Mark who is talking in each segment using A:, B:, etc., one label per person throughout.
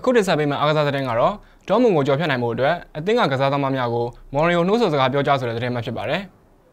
A: အခုတင်ဆက်ပေးမယ့်အားကစားသတင်းကတော့ဒေါ်မွန်ကိုကြော်ဖြတ်နိုင်မှုအတွက်အသင်းကကစားသမားများကိုမော်ရီယိုနှိုးဆော်စကားပြောကြားဆိုတဲ့သတင်းမှဖြစ်ပါတယ်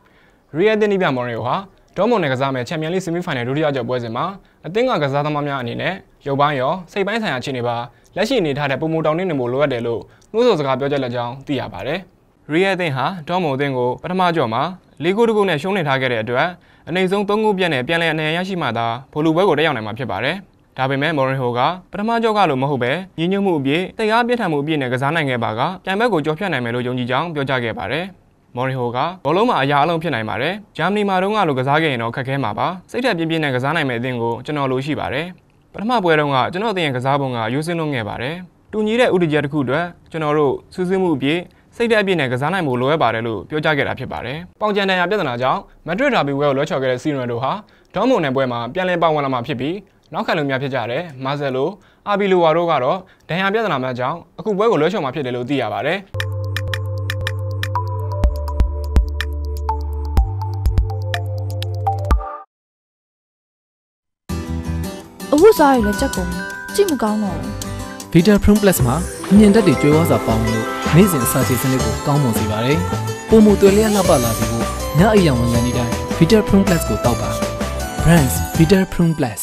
A: ။ရီယယ်တင်နီပြမော်ရီယိုဟာဒေါ်မွန်နဲ့ကစားမယ့်ချန်ပီယံလိဆီမီဖိုင်နယ်ဒုတိယကြော်ပွဲစဉ်မှာအသင်းကကစားသမားများအနေနဲ့ရုပ်ပိုင်းရောစိတ်ပိုင်းဆိုင်ရာအခြေအနေပါလက်ရှိအနေထားတဲ့ပုံမူတောင်းနေနေမှုလိုအပ်တယ်လို့နှိုးဆော်စကားပြောကြားလက်ကြောင်းသိရပါတယ်။ရီယယ်တင်ဟာဒေါ်မွန်အသင်းကိုပထမကြော်မှာ၄ဂိုးတကူနဲ့ရှုံးနေထားခဲ့တဲ့အတွက်အနေဆုံး၃ဂိုးပြတ်နဲ့ပြန်လည်အနေရရှိမှသာဖိုလူပွဲကိုတက်ရောက်နိုင်မှာဖြစ်ပါတယ်။ ဒါပေမဲ့မော်ရင်ဟိုကပထမကြောက်ကလို့မဟုတ်ပဲညီညွတ်မှုအပြည့်တရားပြည့်ထန်မှုအပြည့်နဲ့ကစားနိုင်ခဲ့ပါကပြိုင်ဘက်ကိုကြော်ဖြတ်နိုင်မယ်လို့ယုံကြည်ကြောင်းပြောကြားခဲ့ပါတယ်။မော်ရင်ဟိုကဘောလုံးမှာအရာအလုံးဖြစ်နိုင်ပါတယ်။ဂျာမနီမှာတုန်းကလိုကစားခဲ့ရင်တော့ခက်ခဲမှာပါ။စိတ်ထက်ပြင်းပြင်းနဲ့ကစားနိုင်မယ့်အသင်းကိုကျွန်တော်လိုရှိပါတယ်။ပထမပွဲတုန်းကကျွန်တော်အသင်းရဲ့ကစားပုံကယူဆင်းလုံးခဲ့ပါတယ်။တူညီတဲ့ဥတီချက်တစ်ခုအတွက်ကျွန်တော်တို့စူးစမ်းမှုအပြည့်စိတ်သက်အပြည့်နဲ့ကစားနိုင်မှုလိုအပ်ပါတယ်လို့ပြောကြားခဲ့တာဖြစ်ပါတယ်။ပေါင်ကျန်တန်ရာပြဿနာကြောင့်မက်ဒရစ်ဒါဘီဝဲကိုလွှဲချော်ခဲ့တဲ့စီရန်တို့ဟာဒေါမွန်နယ်ပွဲမှာပြန်လည်ပါဝင်လာမှာဖြစ်ပြီး နောက်ခံလူများဖြစ်ကြတဲ့မာဇယ်လိုအာဘီလိုဝါတို့ကတော့ဒဏ်ရာပြဿနာများကြောင့်အခုပွဲကိုလွှဲချော်မှာဖြစ်တယ်လို့သိရပါတယ်။
B: အဝတ်စားရည်လည်းကြက်ကုန်ကြည့်မကောင်းတော့ဘူး
C: Vita Prune Plus မှာအမြင်တက်တွေကျွေးဝါးစွာပေါင်းလို့နေ့စဉ်စာချေစနစ်ကိုကောင်းမွန်စေပါတယ်။ပုံမူသွေးလျက်လှပလာစေဖို့ညအိပ်ရဝန်ခံနေတိုင်း Vita Prune Plus ကိုတောက်ပါ Brands Vita Prune Plus